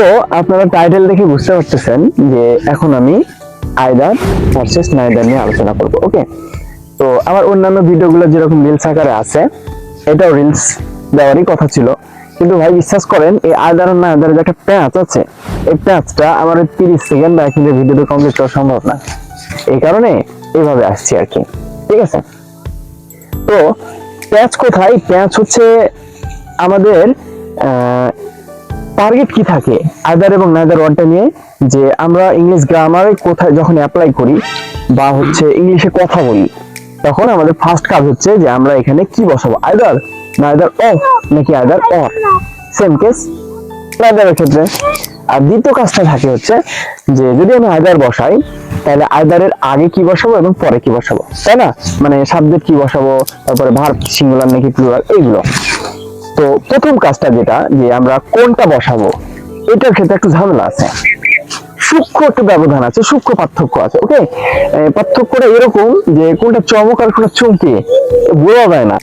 তো আপনারা টাইটেল দেখে বুঝতে পারতেছেন যে এখন আমি আয়দার ভার্সেস নাইদার নিয়ে আলোচনা করব ওকে তো আমার অন্যান্য ভিডিওগুলো যেরকম রিলস আকারে আছে, এটাও রিলস দেওয়ারই কথা ছিল। কিন্তু ভাই, বিশ্বাস করেন, এই আয়দার আর নায়দার যে একটা প্যাঁচ আছে, এই প্যাঁচটা আমার তিরিশ সেকেন্ড বা এক মিনিটের ভিডিওতে কমপ্লিট করা সম্ভব না। এই কারণে এইভাবে আসছি আর কি, ঠিক আছে? তো প্যাঁচ কোথায়? প্যাঁচ হচ্ছে আমাদের টার্গেট কি থাকে? আদার এবং নাদার ওয়ার্ডটা নিয়ে যে আমরা ইংলিশ গ্রামারে কোথায় যখন অ্যাপ্লাই করি বা হচ্ছে ইংলিশে কথা বলি, তখন আমাদের ফার্স্ট কাজ হচ্ছে যে আমরা এখানে কি বসাবো? আইদার নাইদার অফ নাকি আইদার অর সেম কেস নাইদারের ক্ষেত্রে। আর দ্বিতীয় কাজটা থাকে হচ্ছে যে যদি আমি আইদার বসাই, তাহলে আইদারের আগে কি বসাবো এবং পরে কি বসাবো? তাই না? মানে সাবজেক্ট কি বসাবো? তারপরে ভার্ব সিঙ্গুলার নাকি প্লুরাল এইগুলো। তো প্রথম কাজটা যেটা, যে আমরা কোনটা বসাবো, এটার ক্ষেত্রে একটু ঝামেলা আছে। সূক্ষ্ম একটা ব্যবধান আছে, সূক্ষ্ম পার্থক্য আছে ওকে পার্থক্যটা এরকম যে কোনটা চমক আর কোনটা চমকে বোঝা যায় না।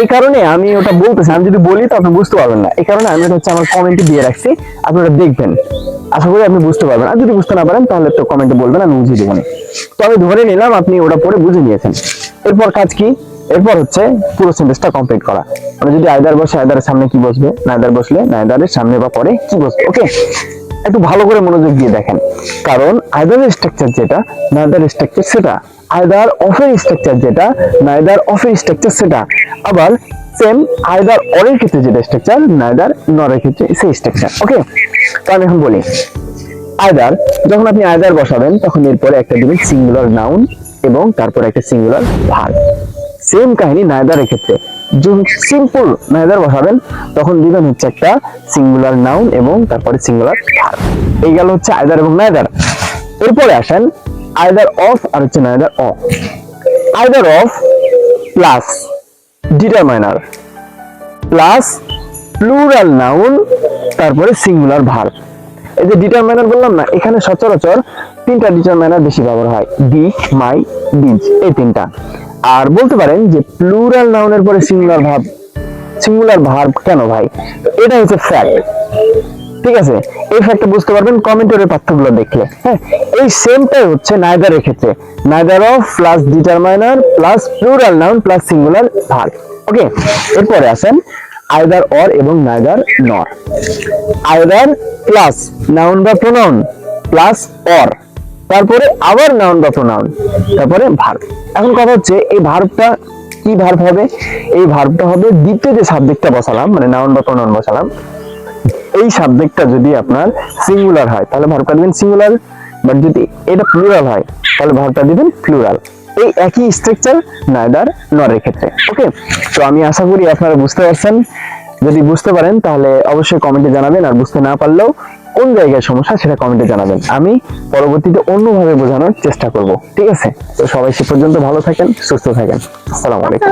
এই কারণে আমি ওটা বলতেছি, আমি যদি বলি তো আপনি বুঝতে পারবেন না। এই কারণে আমি এটা হচ্ছে আমার কমেন্টে দিয়ে রাখছি, আপনারা দেখবেন। আশা করি আপনি বুঝতে পারবেন। আর যদি বুঝতে না পারেন, তাহলে তো কমেন্টে বলবেন, আমি বুঝিয়ে দেবো। তো আমি ধরে নিলাম, আপনি ওটা পরে বুঝে নিয়েছেন। এরপর কাজ কি? এরপর হচ্ছে পুরো সেন্টেন্সটা কমপ্লিট করা। মানে যদি আয়দার বসে আয়দারের সামনে কি বসবে? নায়দার বসলে নায়দারের সামনে বা পরে কি বসবে ওকে একটু ভালো করে মনোযোগ দিয়ে দেখেন। কারণ আয়দারের স্ট্রাকচার যেটা নায়দার স্ট্রাকচার সেটা। আয়দার অফের স্ট্রাকচার যেটা নায়দার অফের স্ট্রাকচার সেটা। আবার সেম আয়দার অরের ক্ষেত্রে যেটা স্ট্রাকচার নায়দার নরের ক্ষেত্রে সেই স্ট্রাকচার ওকে তো আমি এখন বলি আয়দার যখন আপনি আয়দার বসাবেন, তখন এরপরে একটা দিবেন সিঙ্গুলার নাউন এবং তারপরে একটা সিঙ্গুলার ভার্ব সেম কাহিনী নায়দারের ক্ষেত্রে যখন সিম্পল নায়দার বসাবেন, তখন দিবেন হচ্ছে একটা সিঙ্গুলার নাউন এবং তারপরে সিঙ্গুলার এই গেল হচ্ছে আয়দার এবং নায়দার এরপরে আসেন আয়দার অফ আর হচ্ছে neither of either of plus determiner plus plural noun তারপরে সিঙ্গুলার ভার্ব এই যে ডিটারমাইনার বললাম না, এখানে সচরাচর তিনটা ডিটারমাইনার বেশি ব্যবহার হয়। ডি মাই ডিজ এই তিনটা। আর বলতে পারেন যে প্লুরাল নাউনের পরে সিঙ্গুলার ভার্ব সিঙ্গুলার ভার্ব কেন ভাই? এটা হচ্ছে ফ্যাক্ট ঠিক আছে? এই ফ্যাক্টটা বুঝতে পারবেন কমেন্টের পাঠ্যগুলো দেখলে। হ্যাঁ? এই সেমটাই হচ্ছে নাইদারের ক্ষেত্রে। Neither of plus determiner plus plural noun plus singular verb okay এরপরে আসেন আইদার অর এবং neither nor either plus noun বা প্রোনাউন প্লাস অর তারপরে আবার নাউন বা প্রোনাউন তারপরে ভার্ব। এখন কথা হচ্ছে, এই ভার্বটা কি ভার্ব হবে? এই ভার্বটা হবে দ্বিতীয় যে সাবজেক্টটা বসালাম মানে নাউন বা প্রোনাউন বসালাম, এই সাবজেক্টটা যদি আপনার সিঙ্গুলার হয়, তাহলে ভার্বটা দিবেন সিঙ্গুলার, বাট যদি এটা প্লুরাল হয়, তাহলে ভার্বটা দিবেন প্লুরাল। এই একই স্ট্রাকচার নাইদার নরের ক্ষেত্রে। ওকে তো আমি আশা করি আপনারা বুঝতে পারছেন। যদি বুঝতে পারেন, তাহলে অবশ্যই কমেন্টে জানাবেন, আর বুঝতে না পারলেও কোন জায়গায় সমস্যা সেটা কমেন্টে জানাবেন। আমি পরবর্তীতে অন্যভাবে বোঝানোর চেষ্টা করব। ঠিক আছে? তো সবাই সে পর্যন্ত ভালো থাকেন, সুস্থ থাকেন। আসসালামু আলাইকুম।